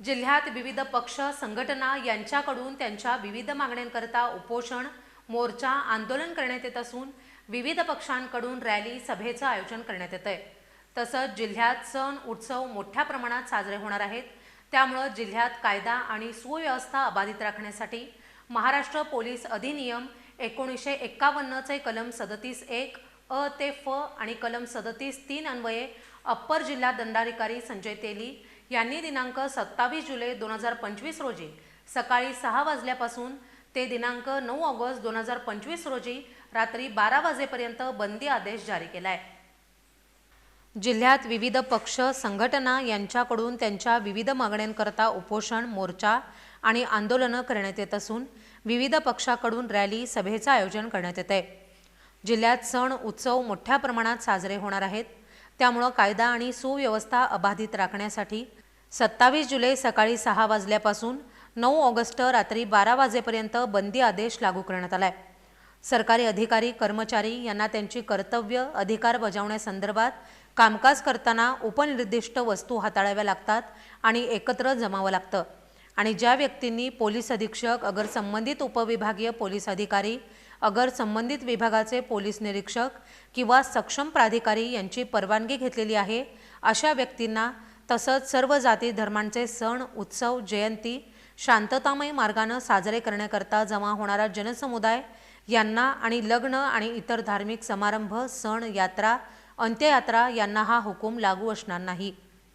जिल्ह्यात विविध पक्ष संघटना यांच्याकडून त्यांच्या विविध मागण्यांकरता उपोषण मोर्चा आंदोलन करण्यात येत असून विविध पक्षांकडून रॅली सभेचं आयोजन करण्यात येत आहे तसंच जिल्ह्यात सण उत्सव मोठ्या प्रमाणात साजरे होणार आहेत. त्यामुळं जिल्ह्यात कायदा आणि सुव्यवस्था अबाधित राखण्यासाठी महाराष्ट्र पोलीस अधिनियम एकोणीसशे एक्कावन्नचे कलम सदतीस एक अ ते फ आणि कलम सदतीस तीन अन्वये अप्पर जिल्हा दंडाधिकारी संजय तेली यांनी दिनांक सत्तावीस जुलै दोन हजार पंचवीस रोजी सकाळी सहा वाजल्यापासून ते दिनांक नऊ ऑगस्ट दोन हजार पंचवीस रोजी रात्री बारा वाजेपर्यंत बंदी आदेश जारी केला आहे जिल्ह्यात विविध पक्ष संघटना यांच्याकडून त्यांच्या विविध मागण्यांकरता उपोषण मोर्चा आणि आंदोलनं करण्यात येत असून विविध पक्षाकडून रॅली सभेचं आयोजन करण्यात येत आहे जिल्ह्यात सण उत्सव मोठ्या प्रमाणात साजरे होणार आहेत. त्यामुळं कायदा आणि सुव्यवस्था अबाधित राखण्यासाठी सत्तावीस जुलै सकाळी सहा वाजल्यापासून नऊ ऑगस्ट रात्री बारा वाजेपर्यंत बंदी आदेश लागू करण्यात आला आहे सरकारी अधिकारी कर्मचारी यांना त्यांची कर्तव्य अधिकार बजावण्यासंदर्भात कामकाज करताना उपनिर्दिष्ट वस्तू हाताळाव्या लागतात आणि एकत्र जमावं लागतं. आणि ज्या व्यक्तींनी पोलीस अधीक्षक अगर संबंधित उपविभागीय पोलीस अधिकारी अगर संबंधित विभागाचे पोलीस निरीक्षक किंवा सक्षम प्राधिकारी यांची परवानगी घेतलेली आहे अशा व्यक्तींना तसंच सर्व जाती धर्मांचे सण उत्सव जयंती शांततामय मार्गानं साजरे करण्याकरता जमा होणारा जनसमुदाय यांना आणि लग्न आणि इतर धार्मिक समारंभ सण यात्रा अंत्ययात्रा यांना हा हुकूम लागू असणार नाही.